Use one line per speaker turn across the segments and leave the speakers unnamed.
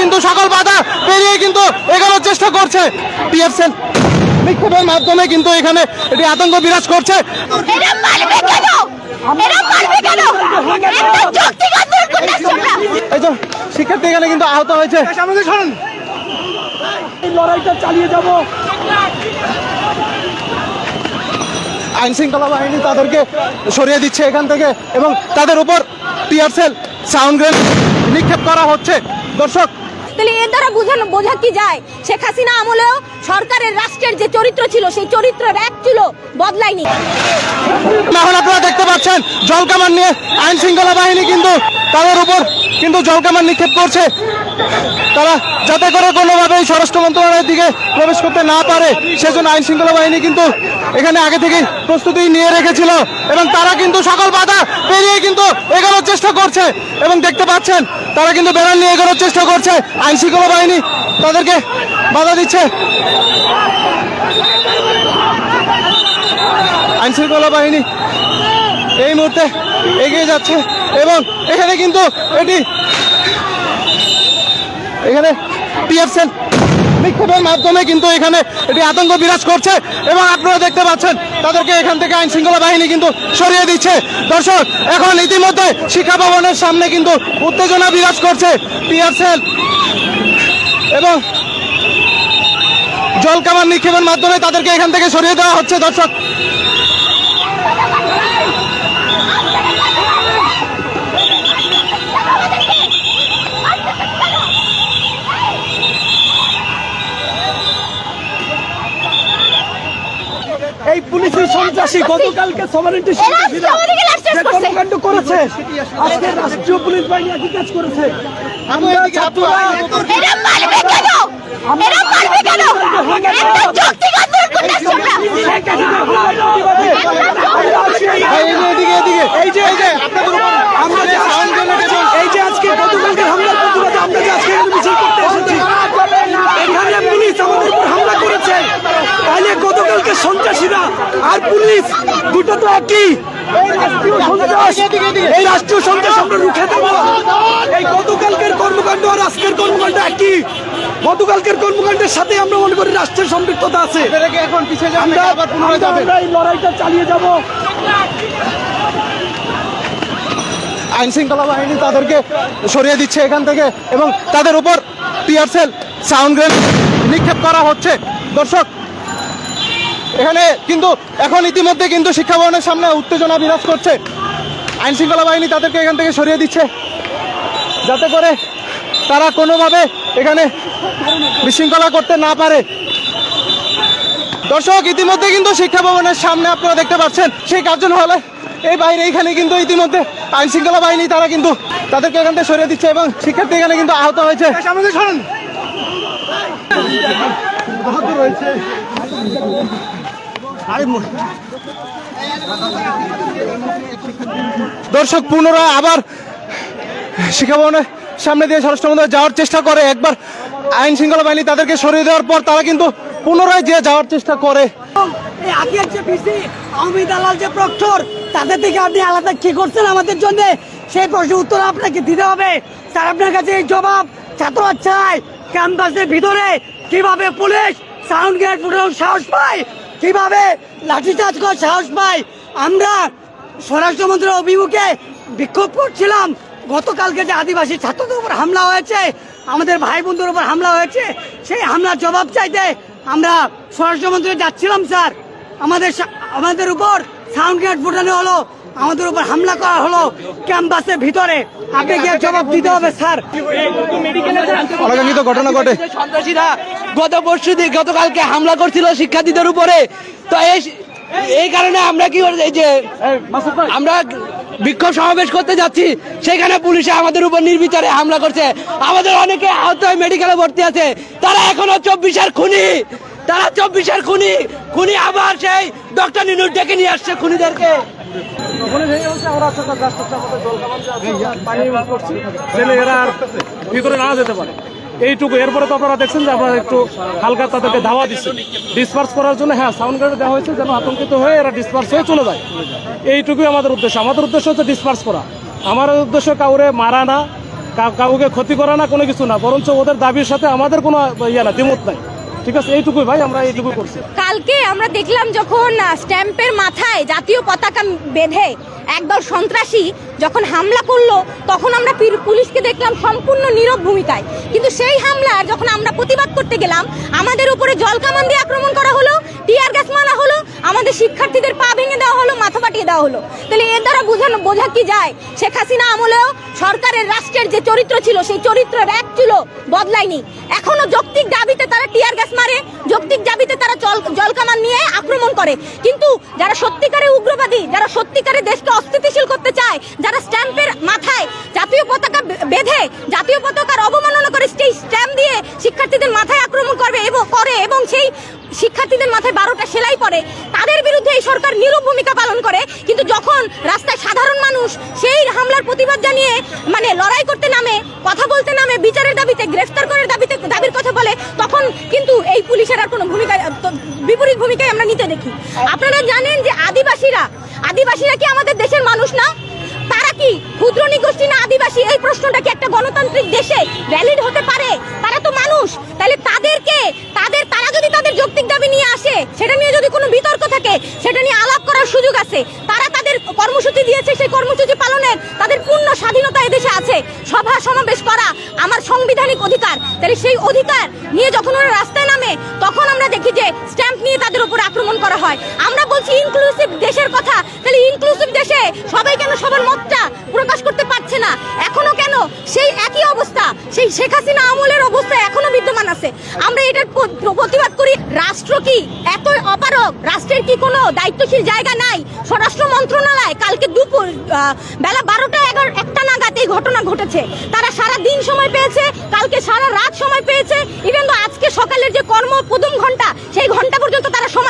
কিন্তু সকল বাধা পেরিয়ে কিন্তু এগোনোর চেষ্টা করছে। টিএফসেল নিক্ষেপের মাধ্যমে কিন্তু এখানে এটি আতঙ্ক বিরাজ করছে। এই তো শিক্ষার্থী এখানে কিন্তু আহত হয়েছে।
এই লড়াইটা চালিয়ে যাব।
আইন শৃঙ্খলা বাহিনী তাদেরকে সরিয়ে দিচ্ছে এখান থেকে এবং তাদের উপর টিয়ারসেল সাউন্ড গ্রেনেড নিক্ষেপ করা হচ্ছে। দর্শক
তাহলে এর দ্বারা বোঝানো, বোঝা কি যায়? শেখ হাসিনা আমলেও সরকারের রাষ্ট্রের যে চরিত্র ছিল, সেই চরিত্রের এক ছিল বদলায়নি।
এখন আপনারা দেখতে পাচ্ছেন জলকামান নিয়ে আইন শৃঙ্খলা বাহিনী কিন্তু তাদের উপর কিন্তু জলকামান নিক্ষেপ করছে। তারা যাতে করে কোনোভাবেই স্বরাষ্ট্র মন্ত্রণালয়ের দিকে প্রবেশ করতে না পারে, সেজন্য আইন শৃঙ্খলা বাহিনী কিন্তু এখানে আগে থেকেই প্রস্তুতি নিয়ে রেখেছিল এবং তারা কিন্তু সকল বাধা পেরিয়ে কিন্তু এগোনোর চেষ্টা করছে এবং দেখতে পাচ্ছেন, তারা কিন্তু ব্যানার নিয়ে এগোনোর চেষ্টা করছে। আইন শৃঙ্খলা বাহিনী তাদেরকে বাধা দিচ্ছে। আইন শৃঙ্খলা বাহিনী এই মুহূর্তে এগিয়ে যাচ্ছে এবং এখানে কিন্তু এটি এখানে টিএফসেল নিক্ষেপের মাধ্যমে কিন্তু এখানে এটি আতঙ্ক বিরাজ করছে এবং আপনারা দেখতে পাচ্ছেন, তাদেরকে এখান থেকে আইন শৃঙ্খলা বাহিনী কিন্তু সরিয়ে দিচ্ছে। দর্শক, এখন ইতিমধ্যে শিক্ষা ভবনের সামনে কিন্তু উত্তেজনা বিরাজ করছে টিএফসেল এবং জল কামান নিক্ষেপের মাধ্যমে তাদেরকে এখান থেকে সরিয়ে দেওয়া হচ্ছে। দর্শক
এই সন্ত্রাসী গতকালকে
সভারেন্টি
যে কর্মকাণ্ড করেছে আজকে রাষ্ট্রীয় পুলিশ বাহিনী একই কাজ করেছে। আমরা ছাত্ররা
এরা পারবে কেন এরা পারবে কেন একটা যৌক্তিক আন্দোলন করতে আসছি আমরা
শেখ হাসিনার প্রতিবাদে আমরা আজকে
এই যে এদিকে এদিকে
এই যে এই যে আমরা যে
sound grenade এবং-
এই যে আজকে গতকালকে হামলার প্রতিবাদে আমরা যে আজকে এখানে মিছিল করতে এসেছি এখানে পুলিশ আমাদের উপর হামলা করেছে তাহলে গতকালকে সন্ত্রাসীরা আর পুলিশ, দুটো তো একই। এই রাষ্ট্রীয় সন্ত্রাস আমরা রুখে দেব। এই গতকালকের কর্মকাণ্ড আর আজকের কর্মকাণ্ড একই। গতকালকের কর্মকাণ্ডের সাথে আমরা মনে করি রাষ্ট্রের সম্পৃক্ততা আছে। আমরা এই লড়াইটা চালিয়ে যাব।
আইন শৃঙ্খলা বাহিনী তাদেরকে সরিয়ে দিচ্ছে এখান থেকে এবং তাদের উপর টিয়ারসেল সাউন্ড গ্রেনেড নিক্ষেপ করা হচ্ছে। দর্শক এখানে কিন্তু এখন ইতিমধ্যে কিন্তু শিক্ষা ভবনের সামনে উত্তেজনা বিরাজ করছে। আইন শৃঙ্খলা বাহিনী তাদেরকে এখান থেকে সরিয়ে দিচ্ছে। যাতে করে তারা কোনোভাবে এখানে বিশৃঙ্খলা করতে না পারে। দর্শক ইতিমধ্যে কিন্তু শিক্ষা ভবনের সামনে আপনারা দেখতে পাচ্ছেন সেই কার্জন হলে এই বাইরে এখানে কিন্তু ইতিমধ্যে আইন শৃঙ্খলা বাহিনী তারা কিন্তু তাদেরকে এখান থেকে সরিয়ে দিচ্ছে এবং শিক্ষার্থী এখানে কিন্তু আহত হয়েছে। দর্শক, পুনরায় আবার শিক্ষা ভবনের সামনে দিয়ে স্বরাষ্ট্র মন্ত্রণালয়ে যাওয়ার চেষ্টা করে। একবার আইন শৃঙ্খলা বাহিনী তাদেরকে সরিয়ে দেওয়ার পর তারা কিন্তু পুনরায় যে যাওয়ার চেষ্টা করে।
এই যে যে তাদের থেকে আপনি আলাদা কি করছেন আমাদের জন্য? সেই উত্তর আপনাকে দিতে হবে। আপনার কাছে জবাব ক্যাম্পাসের ভিতরে কীভাবে পুলিশ সাউন্ড ফুটানোর সাহস পায়? কীভাবে লাঠিচার্জ করার সাহস পায় আমরা স্বরাষ্ট্রমন্ত্রীর অভিমুখে বিক্ষোভ করছিলাম। গতকালকে যে আদিবাসী ছাত্রদের উপর হামলা হয়েছে আমাদের ভাই বোনদের উপর হামলা হয়েছে সেই হামলার জবাব চাইতে আমরা স্বরাষ্ট্রমন্ত্রী যাচ্ছিলাম স্যার। আমাদের সা- আমাদের উপর সাউন্ড গ্রেড ফুটানো হলো আমাদের উপর হামলা করা হলো ক্যাম্পাসের ভিতরে। আপনি গিয়ে জবাব দিতে হবে স্যার।
অনাকাঙ্ক্ষিত ঘটনা ঘটে।
সন্ত্রাসীরা গত পরশু গতকালকে হামলা করছিল শিক্ষার্থীদের উপরে। তো এই এই কারণে আমরা কি যে আমরা বিক্ষোভ সমাবেশ করতে যাচ্ছি সেখানে পুলিশে আমাদের উপর নির্বিচারে হামলা করছে। আমাদের অনেকে আহত হয়ে মেডিকেলে ভর্তি আছে। তারা এখনও চব্বিশের খুনি। তারা চব্বিশের খুনি। খুনি আবার সেই ডক্টর নিনুর ডেকে নিয়ে আসছে খুনিদেরকে।
ছেলে এরা আর ভিতরে না যেতে পারে। এইটুকু। এরপরে তো আপনারা দেখছেন যে আমরা একটু হালকা তাদেরকে ধাওয়া দিচ্ছি ডিসপার্স করার জন্য হ্যাঁ সাউন্ড গার্ড দেওয়া হয়েছে যেন আতঙ্কিত হয়ে এরা ডিসপার্স হয়ে চলে যায়। এইটুকুই আমাদের উদ্দেশ্য। আমাদের উদ্দেশ্য হচ্ছে ডিসপার্স করা। আমার উদ্দেশ্য কাউরে মারা না কাউকে ক্ষতি করা না, কোনো কিছু না। বরঞ্চ ওদের দাবির সাথে আমাদের কোনো ইয়ে না, দ্বিমত নাই। ঠিক আছে? এইটুকুই ভাই, আমরা এইটুকুই করছি।
কালকে আমরা দেখলাম যখন স্ট্যাম্পের মাথায় জাতীয় পতাকা বেঁধে একদল সন্ত্রাসী যখন হামলা করল, তখন আমরা পুলিশকে দেখলাম সম্পূর্ণ নীরব ভূমিকায়। কিন্তু সেই হামলার যখন আমরা প্রতিবাদ করতে গেলাম, আমাদের উপরে জল কামান দিয়ে আক্রমণ করা হলো, টিয়ার গ্যাস মারা হলো, আমাদের শিক্ষার্থীদের পা ভেঙে দেওয়া হলো, মাথা পাঠিয়ে দেওয়া হলো। তাহলে এর দ্বারা বোঝানো, বোঝা কি যায়? শেখ হাসিনা আমলেও সরকারের রাষ্ট্রের যে চরিত্র ছিল, সেই চরিত্রের এক ছিল বদলায়নি। এখনও যৌক্তিক দাবিতে তারা টিয়ার গ্যাস মারে, যৌক্তিক দাবিতে তারা জল জলকামান নিয়ে আক্রমণ করে। কিন্তু যারা সত্যিকারের উগ্রবাদী, যারা সত্যিকারের দেশকে অস্থিতিশীল করতে চায়, যারা স্ট্যাম্পের মাথায় জাতীয় পতাকা বেঁধে জাতীয় পতাকার অবমাননা করে সেই স্ট্যাম্প দিয়ে শিক্ষার্থীদের মাথায় আক্রমণ করবে এবং, করে এবং সেই শিক্ষার্থীদের মাথায় বারোটা সেলাই পড়ে তাদের বিরুদ্ধে এই সরকার নীরব ভূমিকা পালন করে। কিন্তু যখন রাস্তায় সাধারণ মানুষ সেই হামলার প্রতিবাদ জানিয়ে মানে লড়াই করতে নামে, কথা বলতে নামে, বিচারের দাবিতে, গ্রেফতার করার দাবিতে, দাবির কথা বলে, তখন কিন্তু এই পুলিশের আর কোনো ভূমিকা বিপরীত ভূমিকায় আমরা নিতে দেখি। আপনারা জানেন যে আদিবাসীরা আদিবাসীরা কি আমাদের দেশের মানুষ না? তারা কি ক্ষুদ্র নিগোষ্ঠী না আদিবাসী? এই প্রশ্নটা কি একটা গণতান্ত্রিক দেশে ভ্যালিড হতে পারে? তারা তো মানুষ। তাহলে তাদেরকে, তাদের, তারা যদি তাদের যৌক্তিক দাবি নিয়ে আসে, সেটা নিয়ে যদি কোনো বিতর্ক থাকে, সেটা নিয়ে আলাপ করার সুযোগ আছে তাদের কর্মসূচি দিয়েছে, সেই কর্মসূচি পালনের তাদের পূর্ণ স্বাধীনতা এদেশে আছে। সভা সমাবেশ করা আমার সাংবিধানিক অধিকার। তাহলে সেই অধিকার নিয়ে যখন ওরা রাস্তায় নামে, তখন আমরা দেখি যে স্ট্যাম্প নিয়ে তাদের উপর আক্রমণ করা হয়। আমরা বলছি ইনক্লুসিভ দেশের কথা। তাহলে ইনক্লুসিভ দেশে সবাই কেন সবার মতটা প্রকাশ করতে পারছে না? এখনও কেন? সেই একই অবস্থা। সেই শেখ হাসিনা আমলের অবস্থা এখনও বিদ্যমান আছে। আমরা এটার প্রতিবাদ করি। রাষ্ট্র কি এত অপারক রাষ্ট্রের কি কোনো দায়িত্বশীল জায়গা নাই? স্বরাষ্ট্র মন্ত্রণালয় কালকে দুপুর বেলা বারোটা এগারো, একটা নাগাদ এই ঘটনা ঘটেছে। তারা সারা দিন সময় পেয়েছে, কালকে সারা রাত সময় পেয়েছে। ইভেন তো আজকে সকালের যে কর্ম প্রথম ঘণ্টা, সেই ঘণ্টা পর্যন্ত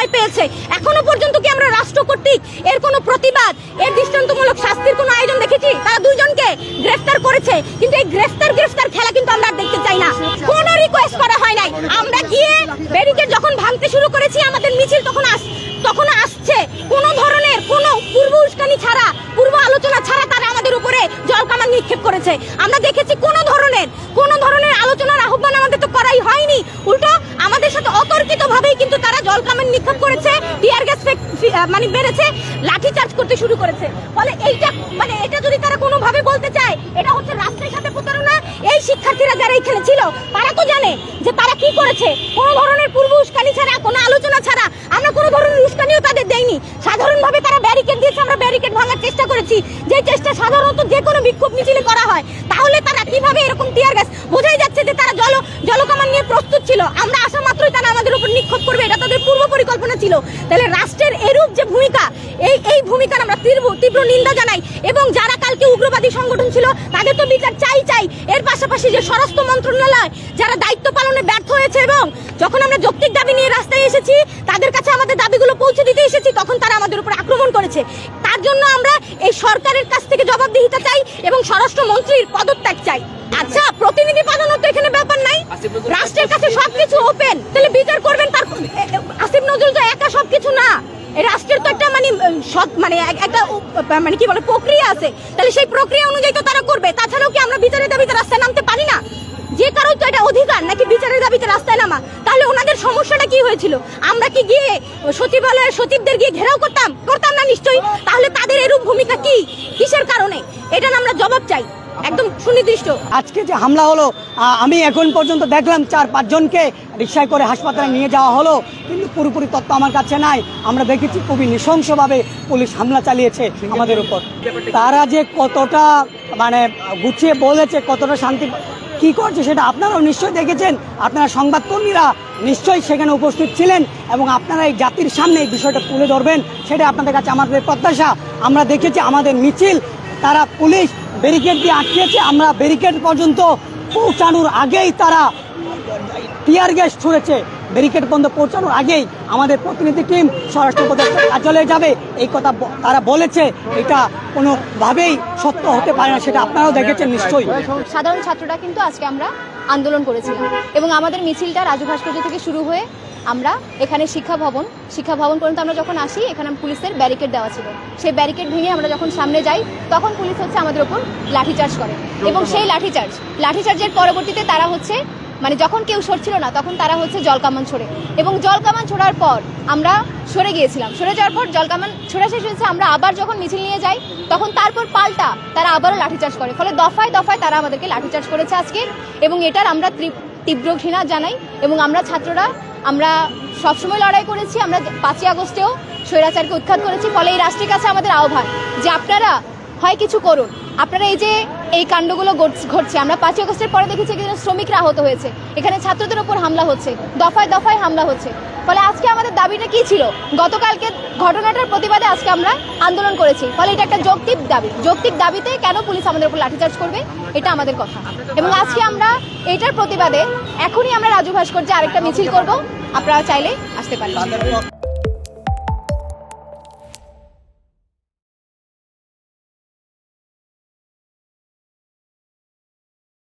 সময় পেয়েছে। এখনও পর্যন্ত কি আমরা রাষ্ট্র কর্তৃক এর কোনো প্রতিবাদ, এর দৃষ্টান্তমূলক শাস্তির কোনো আয়োজন দেখেছি? তারা দুইজনকে গ্রেফতার করেছে, কিন্তু এই গ্রেফতার গ্রেফতার খেলা কিন্তু আমরা দেখতে চাই না। কোনো রিকোয়েস্ট করা হয় নাই। আমরা গিয়ে ব্যারিকেড যখন ভাঙতে শুরু করেছি, আমাদের মিছিল তখন আস, তখন আসছে। কোনো ধরনের কোনো পূর্ব উস্কানি ছাড়া, পূর্ব আলোচনা ছাড়া তারা আমাদের উপরে জল কামান নিক্ষেপ করেছে। আমরা দেখেছি কোনো ধরনের কোনো ধরনের আলোচনার আহ্বান আমাদের তো করাই হয়নি। উল্টো আমাদের সাথে অতর্কিত ভাবেই কিন্তু তারা জল কামান নিক্ষেপ করেছে টিয়ার গ্যাস মানে বেড়েছে, লাঠি চার্জ করতে শুরু করেছে। ফলে এইটা মানে এটা যদি তারা কোনোভাবে বলতে চায়, এটা হচ্ছে রাষ্ট্রের সাথে প্রতারণা এই শিক্ষার্থীরা যারা এখানে ছিল, তারা তো জানে যে তারা কি করেছে। কোনো ধরনের পূর্ব উস্কানি ছাড়া, কোনো আলোচনা ছাড়া আমরা কোনো ধরনের উস্কানিও তাদের দেয়নি সাধারণভাবে তারা ব্যারিকেড দিয়েছে, আমরা ব্যারিকেড ভাঙার চেষ্টা করেছি। যে চেষ্টা সাধারণত যে কোনো বিক্ষোভ মিছিলে করা হয়, তাহলে তারা কীভাবে এরকম টিয়ার গ্যাস বোঝাই যাচ্ছে যে তারা জল জলকামান নিয়ে প্রস্তুত ছিল। আমরা আসা মাত্রই তারা আমাদের উপর নিক্ষেপ করবে, এটা তাদের পূর্ব পরিকল্পনা ছিল। তাহলে রাষ্ট্রের এরূপ যে ভূমিকা, এই এই ভূমিকার আমরা তীব্র তীব্র নিন্দা জানাই এবং যারা কালকে উগ্রবাদী সংগঠন ছিল তাদের তো বিচার চাই চাই। এর পাশাপাশি যে স্বরাষ্ট্র মন্ত্রণালয় যারা দায়িত্ব পালনে ব্যর্থ হয়েছে এবং যখন আমরা যৌক্তিক দাবি নিয়ে রাস্তায় এসেছি তাদের কাছে আমাদের দাবিগুলো পৌঁছে দিতে এসেছি তখন তারা আমাদের উপর আক্রমণ করেছে। তার জন্য আমরা এই সরকারের কাছ থেকে জবাবদিহিতা চাই এবং স্বরাষ্ট্র মন্ত্রীর পদত্যাগ চাই। আচ্ছা প্রতিনিধি পাঠানোর তো এখানে ব্যাপার নাই। রাষ্ট্রের কাছে সবকিছু ওপেন তাহলে বিচার করবেন তার আসিফ নজরুল তো একা সবকিছু না। রাষ্ট্রের তো একটা মানে সৎ মানে একটা মানে কি বলে, প্রক্রিয়া আছে। তাহলে সেই প্রক্রিয়া অনুযায়ী তো তারা করবে। তাছাড়াও কি আমরা বিচারের দাবিতে রাস্তায় নামতে পারি না? যে কারোর তো এটা অধিকার, নাকি বিচারের দাবিতে রাস্তায় নামা? তাহলে ওনাদের সমস্যাটা কি হয়েছিল? আমরা কি গিয়ে সচিবালয়ের সচিবদের গিয়ে ঘেরাও করতাম? করতাম না নিশ্চয়ই? তাহলে তাদের এরূপ ভূমিকা কি? কিসের কারণে? এটা আমরা জবাব চাই। একদম সুনির্দিষ্ট।
আজকে যে হামলা হলো আমি এখন পর্যন্ত দেখলাম চার, পাঁচজনকে রিক্সায় করে হাসপাতালে নিয়ে যাওয়া হলো, কিন্তু পুরোপুরি তথ্য আমার কাছে নাই। আমরা দেখেছি খুবই নৃশংসভাবে পুলিশ হামলা চালিয়েছে আমাদের উপর। তারা যে কতটা মানে গুছিয়ে বলেছে, কতটা শান্তি, কি করছে সেটা আপনারাও নিশ্চয়ই দেখেছেন। আপনারা সংবাদকর্মীরা নিশ্চয়ই সেখানে উপস্থিত ছিলেন এবং আপনারা এই জাতির সামনে এই বিষয়টা তুলে ধরবেন সেটা আপনাদের কাছে আমাদের প্রত্যাশা। আমরা দেখেছি আমাদের মিছিল, তারা পুলিশ ব্যারিকেড দিয়ে আটকেছে। আমরা ব্যারিকেড পর্যন্ত পৌঁছানোর আগেই তারা টিয়ার গ্যাস ছুঁড়েছে। ব্যারিকেড পর্যন্ত পৌঁছানোর আগেই আমাদের প্রতিনিধি টিম স্বরাষ্ট্র উপদেষ্টার কার্যালয়ে যাবে। এই কথা তারা বলেছে, এটা কোনোভাবেই সত্য হতে পারে না, সেটা আপনারাও দেখেছেন নিশ্চয়ই।
সাধারণ ছাত্ররা কিন্তু আজকে আমরা আন্দোলন করেছিলাম। এবং আমাদের মিছিলটা রাজু ভাস্কর্য থেকে শুরু হয়ে আমরা এখানে শিক্ষা ভবন শিক্ষা ভবন পর্যন্ত আমরা যখন আসি এখানে পুলিশের ব্যারিকেড দেওয়া ছিল। সেই ব্যারিকেড ভেঙে আমরা যখন সামনে যাই তখন পুলিশ হচ্ছে আমাদের ওপর লাঠিচার্জ করে। এবং সেই লাঠিচার্জ লাঠিচার্জের পরবর্তীতে তারা হচ্ছে মানে যখন কেউ সরছিল না, তখন তারা হচ্ছে জলকামান ছোড়ে। এবং জলকামান ছোড়ার পর আমরা সরে গিয়েছিলাম। সরে যাওয়ার পর জলকামান ছোড়া শেষ হয়েছে, আমরা আবার যখন মিছিল নিয়ে যাই, তখন তারপর পাল্টা তারা আবারও লাঠিচার্জ করে। ফলে দফায় দফায় তারা আমাদেরকে লাঠিচার্জ করেছে আজকে, এবং এটার আমরা তীব্র ঘৃণা জানাই, এবং আমরা ছাত্ররা, আমরা সবসময় লড়াই করেছি, আমরা পাঁচই আগস্টেও স্বৈরাচারকে উৎখাত করেছি, ফলে এই রাষ্ট্রের কাছে আমাদের আহ্বান যে আপনারা হয় কিছু করুন। আপনারা এই যে এই কাণ্ডগুলো ঘট- ঘটছে। আমরা পাঁচই আগস্টের পরে দেখেছি এখানে শ্রমিকরা আহত হয়েছে। এখানে ছাত্রদের ওপর হামলা হচ্ছে। দফায় দফায় হামলা হচ্ছে। ফলে আজকে আমাদের দাবিটা কি ছিল? গতকালকে ঘটনাটার প্রতিবাদে আজকে আমরা আন্দোলন করেছি। ফলে এটা একটা যৌক্তিক দাবি। যৌক্তিক দাবিতে কেন পুলিশ আমাদের উপর লাঠিচার্জ করবে? এটা আমাদের কথা। এবং আজকে আমরা এটার প্রতিবাদে এখনই আমরা রাজু ভাস্কর্যে আরেকটা মিছিল করব। আপনারা চাইলে আসতে পারেন।